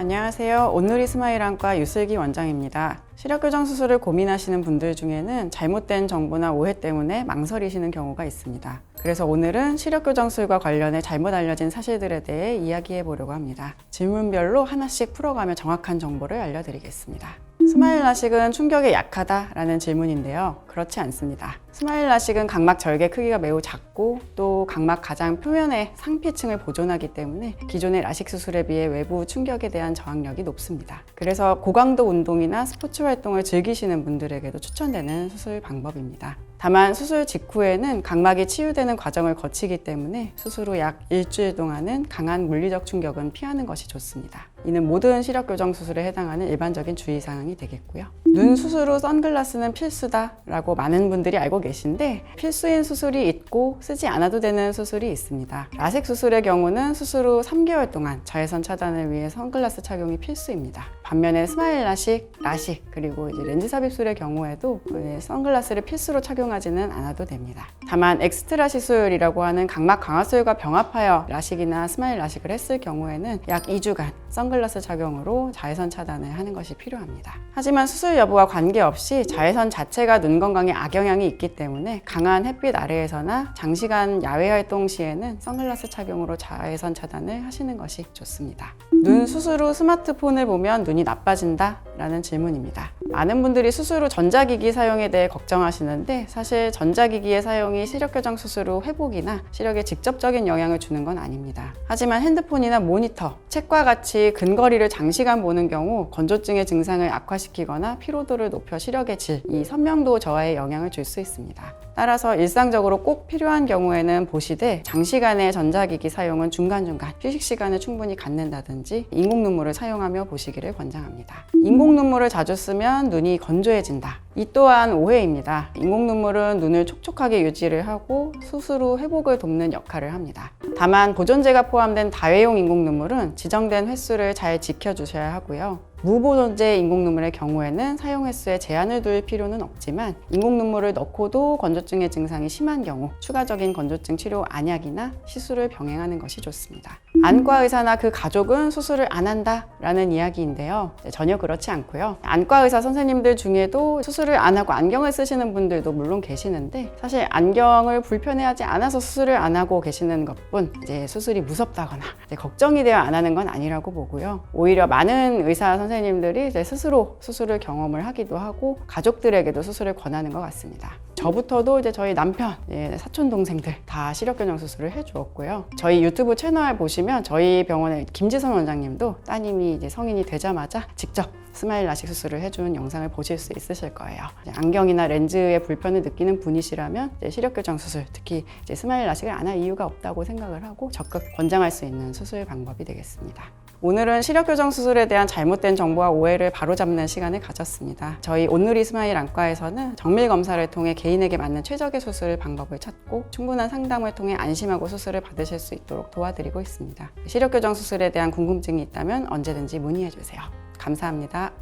안녕하세요. 온누리 스마일 안과 유슬기 원장입니다. 시력 교정 수술을 고민하시는 분들 중에는 잘못된 정보나 오해 때문에 망설이시는 경우가 있습니다. 그래서 오늘은 시력 교정술과 관련해 잘못 알려진 사실들에 대해 이야기해 보려고 합니다. 질문별로 하나씩 풀어가며 정확한 정보를 알려드리겠습니다. 스마일 라식은 충격에 약하다라는 질문인데요. 그렇지 않습니다. 스마일 라식은 각막 절개 크기가 매우 작고 또 각막 가장 표면의 상피층을 보존하기 때문에 기존의 라식 수술에 비해 외부 충격에 대한 저항력이 높습니다. 그래서 고강도 운동이나 스포츠 활동을 즐기시는 분들에게도 추천되는 수술 방법입니다. 다만 수술 직후에는 각막이 치유되는 과정을 거치기 때문에 수술 후 약 일주일 동안은 강한 물리적 충격은 피하는 것이 좋습니다. 이는 모든 시력 교정 수술에 해당하는 일반적인 주의 사항이 되겠고요. 눈 수술 후 선글라스는 필수다라고 많은 분들이 알고 계신데 필수인 수술이 있고 쓰지 않아도 되는 수술이 있습니다. 라식 수술의 경우는 수술 후 3개월 동안 자외선 차단을 위해 선글라스 착용이 필수입니다. 반면에 스마일 라식, 라식 그리고 이제 렌즈 삽입술의 경우에도 그 선글라스를 필수로 착용하지는 않아도 됩니다. 다만 엑스트라 시술이라고 하는 각막 강화술과 병합하여 라식이나 스마일 라식을 했을 경우에는 약 2주간 선글라스 착용으로 자외선 차단을 하는 것이 필요합니다. 하지만 수술 여부와 관계없이 자외선 자체가 눈 건강에 악영향이 있기 때문에 강한 햇빛 아래에서나 장시간 야외 활동 시에는 선글라스 착용으로 자외선 차단을 하시는 것이 좋습니다. 눈 수술 후 스마트폰을 보면 눈이 나빠진다? 라는 질문입니다. 많은 분들이 수술 후 전자기기 사용에 대해 걱정하시는데 사실 전자기기의 사용이 시력교정 수술 후 회복이나 시력에 직접적인 영향을 주는 건 아닙니다. 하지만 핸드폰이나 모니터, 책과 같이 근거리를 장시간 보는 경우 건조증의 증상을 악화시키거나 피로도를 높여 시력의 질, 이 선명도 저하에 영향을 줄 수 있습니다. 따라서 일상적으로 꼭 필요한 경우에는 보시되 장시간의 전자기기 사용은 중간중간 휴식 시간을 충분히 갖는다든지 인공 눈물을 사용하며 보시기를 권장합니다. 인공 눈물을 자주 쓰면 눈이 건조해진다. 이 또한 오해입니다. 인공 눈물은 눈을 촉촉하게 유지를 하고 후 회복을 돕는 역할을 합니다. 다만 보존제가 포함된 다회용 인공 눈물은 지정된 횟수를 잘 지켜주셔야 하고요. 무보존제 인공 눈물의 경우에는 사용 횟수에 제한을 둘 필요는 없지만 인공 눈물을 넣고도 건조증의 증상이 심한 경우 추가적인 건조증 치료 안약이나 시술을 병행하는 것이 좋습니다. 안과 의사나 그 가족은 수술을 안 한다라는 이야기인데요. 네, 전혀 그렇지 않고요. 안과 의사 선생님들 중에도 수술을 안 하고 안경을 쓰시는 분들도 물론 계시는데 사실 안경을 불편해하지 않아서 수술을 안 하고 계시는 것뿐 이제 수술이 무섭다거나 이제 걱정이 되어 안 하는 건 아니라고 보고요. 오히려 많은 의사 선생님들 이 이제 스스로 수술을 경험을 하기도 하고 가족들에게도 수술을 권하는 것 같습니다. 저부터도 이제 저희 남편, 예, 사촌 동생들 다 시력 교정 수술을 해주었고요. 저희 유튜브 채널 보시면 저희 병원의 김지선 원장님도 따님이 이제 성인이 되자마자 직접 스마일 라식 수술을 해준 영상을 보실 수 있으실 거예요. 안경이나 렌즈의 불편을 느끼는 분이시라면 시력 교정 수술, 특히 스마일 라식을 안 할 이유가 없다고 생각을 하고 적극 권장할 수 있는 수술 방법이 되겠습니다. 오늘은 시력 교정 수술에 대한 잘못된 정보와 오해를 바로잡는 시간을 가졌습니다. 저희 온누리 스마일 안과에서는 정밀 검사를 통해 개인에게 맞는 최적의 수술 방법을 찾고 충분한 상담을 통해 안심하고 수술을 받으실 수 있도록 도와드리고 있습니다. 시력 교정 수술에 대한 궁금증이 있다면 언제든지 문의해 주세요. 감사합니다.